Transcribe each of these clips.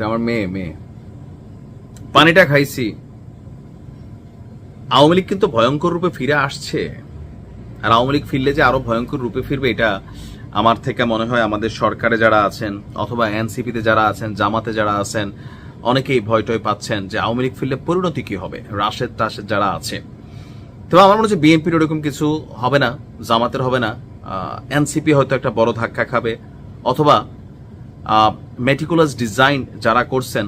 এটা আমার মেয়ে মেয়ে। পানিটা খাইছি। আওয়ামী লীগ কিন্তু ভয়ঙ্কর রূপে ফিরে আসছে। আর আওয়ামী লীগ ফিরলে যে আরও ভয়ঙ্কর রূপে ফিরবে, এটা আমার থেকে মনে হয় আমাদের সরকারে যারা আছেন, অথবা এনসিপিতে যারা আছেন, জামাতে যারা আছেন, অনেকেই ভয় টয় পাচ্ছেন যে আওয়ামী লীগ ফিরলে পরিণতি কি হবে, রাশেদ টাশেদ যারা আছে। তবে আমার মনে হচ্ছে বিএনপির ওরকম কিছু হবে না, জামাতের হবে না এনসিপি হয়তো একটা বড় ধাক্কা খাবে, অথবা মেটিকুলাস ডিজাইন যারা করছেন,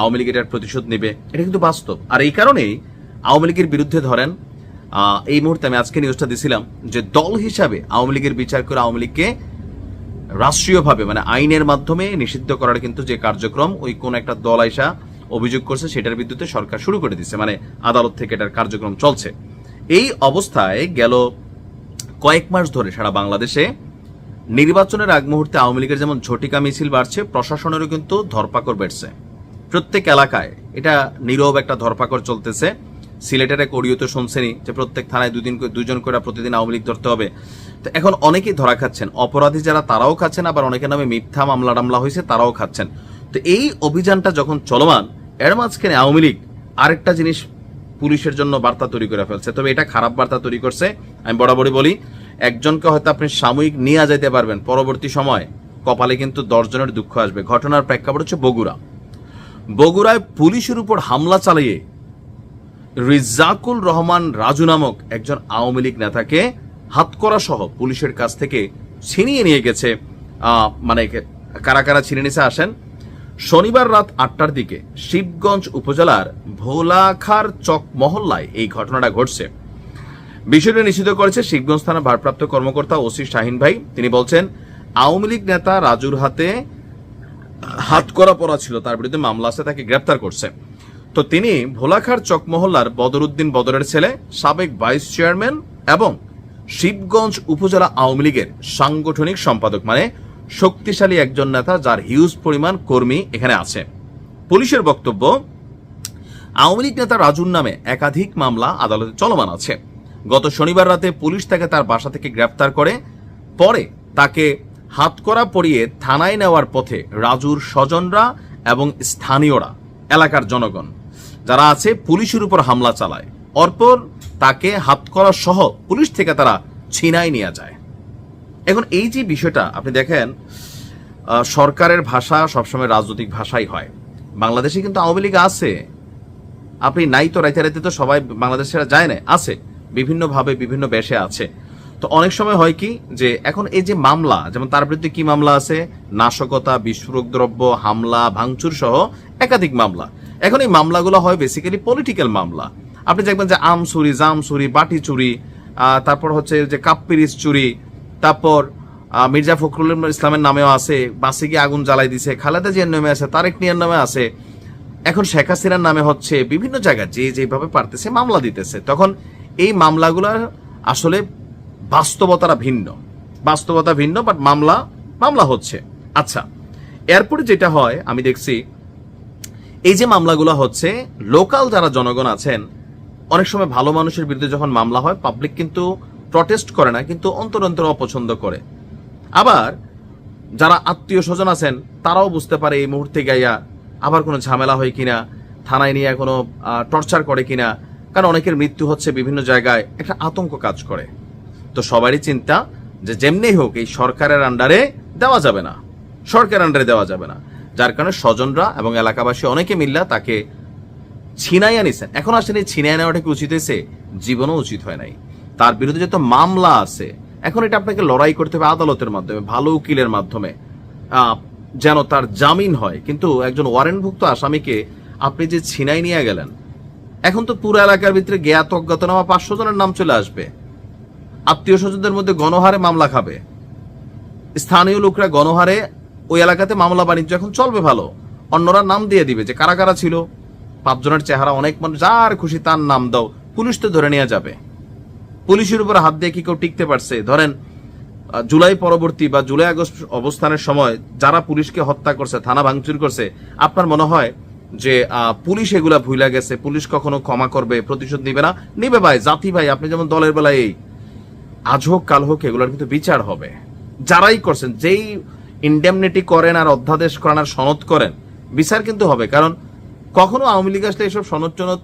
আওয়ামী লীগ এটার প্রতিশোধ নেবে, এটা কিন্তু বাস্তব। আর এই কারণেই আওয়ামী লীগের বিরুদ্ধে ধরেন এই মুহূর্তে আমি আজকে নিউজটা দিছিলাম যে দল হিসাবে আওয়ামী লীগের বিচার করে আওয়ামী লীগকে রাষ্ট্রীয়ভাবে মানে আইনের মাধ্যমে নিষিদ্ধ করার কিন্তু যে কার্যক্রম, ওই কোন একটা দল আইসা অভিযোগ করছে, সেটার বিদ্যুতে সরকার শুরু করে দিচ্ছে মানে আদালত থেকে এটার কার্যক্রম চলছে। এই অবস্থায় গেল কয়েক মাস ধরে সারা বাংলাদেশে নির্বাচনের আগ মুহূর্তে আওয়ামী লীগের যেমন ঝটিকা মিছিল বাড়ছে, প্রশাসনেরও কিন্তু ধরপাকড় বেড়ছে। প্রত্যেক এলাকায় এটা নীরব একটা ধরপাকড় চলতেছে। সিলেটের এক অডিওতে শুনছেনি যে প্রত্যেক থানায় দুদিন দুজন করে প্রতিদিন আওয়ামী লীগ ধরতে হবে। তো এখন অনেকেই ধরা খাচ্ছেন। অপরাধী যারা তারাও খাচ্ছেন, আবার অনেকের নামে মিথ্যা মামলা টামলা হয়েছে, তারাও খাচ্ছেন। তো এই অভিযানটা যখন চলমান, এর মাঝখানে আওয়ামী লীগ আরেকটা জিনিস পুলিশের জন্য বার্তা তৈরি করে ফেলছে। তবে এটা খারাপ বার্তা তৈরি করছে। আমি বরাবরই বলি একজনকে হয়তো আপনি সাময়িক নিয়ে যেতে পারবেন পরবর্তী সময়। কপালে কিন্তু দশজনের দুঃখ আসবে। ঘটনার প্রেক্ষাপট হচ্ছে বগুড়া। বগুড়ায় পুলিশের উপর হামলা চালিয়ে রিজাকুল রহমান রাজু নামক একজন আওয়ামী লীগ নেতাকে হাতকড়া সহ পুলিশের কাছ থেকে ছিনিয়ে নিয়ে গেছে। মানে কারা কারা ছিনিয়ে নিছে আসেন। শনিবার রাত আটটার দিকে শিবগঞ্জ উপজেলার ভোলাখার চক মহল্লায় এই ঘটনাটা ঘটছে। বিষয়টি নিশ্চিত করেছে শিবগঞ্জ থানা ভারপ্রাপ্ত কর্মকর্তা ওসি শাহিন ভাই। তিনি বলছেন, আওয়ামী লীগ নেতা রাজুর হাতে হাত করা পড়া ছিল, তার বিরুদ্ধে মামলা আছে, তাকে গ্রেপ্তার করছে। তো তিনি ভোলাখার চকমহল্লার বদরুদ্দিন বদরের ছেলে, সাবেক ভাইস চেয়ারম্যান এবং শিবগঞ্জ উপজেলা আওয়ামী লীগের সাংগঠনিক সম্পাদক মানে শক্তিশালী একজন নেতা যার হিউজ পরিমাণ কর্মী এখানে আছে। পুলিশের বক্তব্য, আওয়ামী লীগ নেতা রাজুর নামে একাধিক মামলা আদালতে চলমান আছে। গত শনিবার রাতে পুলিশ তাকে তার বাসা থেকে গ্রেপ্তার করে। পরে তাকে হাতকড়া পরিয়ে থানায় নেওয়ার পথে রাজুর স্বজনরা এবং স্থানীয়রা, এলাকার জনগণ, যারা আছে, পুলিশের উপর হামলা চালায়। অর্পর তাকে হাতকড়া সহ পুলিশ থেকে তারা ছিনাই নিয়ে যায়। এখন এই যে বিষয়টা, আপনি দেখেন সরকারের ভাষা সবসময় রাজনৈতিক ভাষাই হয়। বাংলাদেশে কিন্তু আওয়ামী লীগ আছে। আপনি নাই তো রাইতে রাইতে তো সবাই বাংলাদেশ ছেড়ে যায় না আছে। বিভিন্নভাবে বিভিন্ন বেশে আছে। তো অনেক সময় হয় কি যে এখন এই যে মামলা, যেমন তার বিরুদ্ধে কি মামলা আছে? নাশকতা, বিস্ফোরক দ্রব্য, হামলা, ভাঙচুর সহ একাধিক মামলা। এখন এই মামলাগুলো হয় বেসিক্যালি পলিটিক্যাল মামলা। আপনি দেখবেন যে আম চুরি জাম চুরি বাটি চুরি তারপর হচ্ছে যে কাপ পিরিচ চুরি তারপর মির্জা ফখরুল ইসলামের নামেও আছে, বাসে গিয়ে আগুন জ্বালাই দিছে, খালেদা জিয়ার নামে আছে, তারেক নিয়ার নামে আছে। এখন শেখ হাসিনার নামে হচ্ছে বিভিন্ন জায়গায় যে যেভাবে পারতেছে মামলা দিতেছে। তখন এই মামলাগুলোর আসলে বাস্তবতারা ভিন্ন। বাস্তবতা ভিন্ন বাট মামলা মামলা হচ্ছে। আচ্ছা এরপরে যেটা হয়, আমি দেখছি, এই যে মামলাগুলো হচ্ছে, লোকাল যারা জনগণ আছেন, অনেক সময় ভালো মানুষের বিরুদ্ধে যখন মামলা হয় পাবলিক কিন্তু প্রটেস্ট করে না, কিন্তু অন্তর অন্তর অপছন্দ করে। আবার, যারা আত্মীয় স্বজন আছেন, তারাও বুঝতে পারে এই মুহূর্তে গাইয়া আবার কোনো ঝামেলা হয় কিনা, থানায় নিয়ে কোনো টর্চার করে কিনা কারণ অনেকের মৃত্যু হচ্ছে বিভিন্ন জায়গায় একটা আতঙ্ক কাজ করে। তো সবারই চিন্তা যে যেমনি হোক এই সরকারের আন্ডারে দেওয়া যাবে না। সরকারের আন্ডারে দেওয়া যাবে না। যার কারণে স্বজনরা এবং এলাকাবাসী অনেকে মিল্লা তাকে ছিনাইয়া নিছেন। এখন আসলে ছিনাই নেওয়াটা কি উচিত হয়েছে? জীবনও উচিত হয় নাই। তার বিরুদ্ধে যত মামলা আছে, এখন এটা আপনাকে লড়াই করতে হবে আদালতের মাধ্যমে, ভালো উকিলের মাধ্যমে। যেন তার জামিন হয়। কিন্তু একজন ওয়ারেন্টভুক্ত আসামিকে আপনি যে ছিনাই নিয়ে গেলেন এখন তো পুরো এলাকার ভিতরে জ্ঞাত অজ্ঞাতনামা পাঁচশো জনের নাম চলে আসবে। আত্মীয় স্বজনদের মধ্যে গণহারে মামলা খাবে। স্থানীয় লোকরা গণহারে ওই এলাকাতে মামলা বাণিজ্য এখন চলবে ভালো। অন্যরা নাম দিয়ে দিবে যে কারা কারা ছিল। পাঁচজনের চেহারা অনেক মানুষ, যার খুশি তার নাম দাও, পুলিশ তো ধরে নেওয়া যাবে। পুলিশের উপর হাত দিয়ে কি কেউ টিকতে পারছে? ধরেন জুলাই পরবর্তী বা জুলাই আগস্ট অবস্থানের সময় যারা পুলিশকে হত্যা করছে, থানা ভাঙচুর করছে, আপনার মনে হয় যে পুলিশ এগুলা ভুইলা গেছে, পুলিশ কখনো ক্ষমা করবে, প্রতিশোধ নিবে না। নিবে ভাই, জাতি ভাই, আপনি যেমন দলের বেলায় এই আজ হোক, কাল হোক, এগুলোর কিন্তু বিচার হবে। যারাই করছেন, যেই ইন্ডেমনিটি করেন আর অধ্যাদেশ করেন আর সনদ করেন, বিচার কিন্তু হবে। কারণ কখনো আওয়ামী লীগ আসলে এসব সনদ টনদ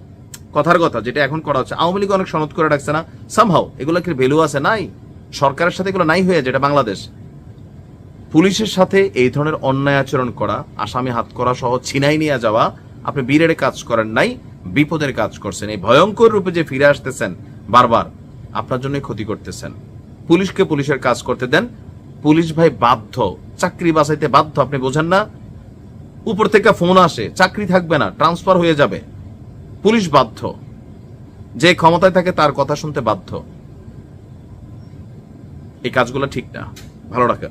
কথার কথা যেটা এখন করা হচ্ছে, আওয়ামী লীগ অনেক সনদ করে রাখছে না। সামহাও এগুলো কি ভ্যালু আছে? নাই। সরকারের সাথে এগুলো নাই হয়ে যেটা বাংলাদেশ। পুলিশের সাথে এই ধরনের অন্যায় আচরণ করা, আসামি হাত করা সহ ছিনাই নিয়ে যাওয়া, আপনি বীরের কাজ করেন নাই, বিপদের কাজ করছেন। এই ভয়ঙ্কর রূপে যে ফিরে আসতেছেন, বারবার আপনার জন্যই ক্ষতি করতেছেন। পুলিশকে পুলিশের কাজ করতে দেন। পুলিশ ভাই বাধ্য, চাকরি বাঁচাইতে বাধ্য, আপনি বোঝেন না। উপর থেকে ফোন আসে, চাকরি থাকবে না, ট্রান্সফার হয়ে যাবে। পুলিশ বাধ্য, যে ক্ষমতায় থাকে তার কথা শুনতে বাধ্য। এই কাজগুলো ঠিক না, ভালো রাখা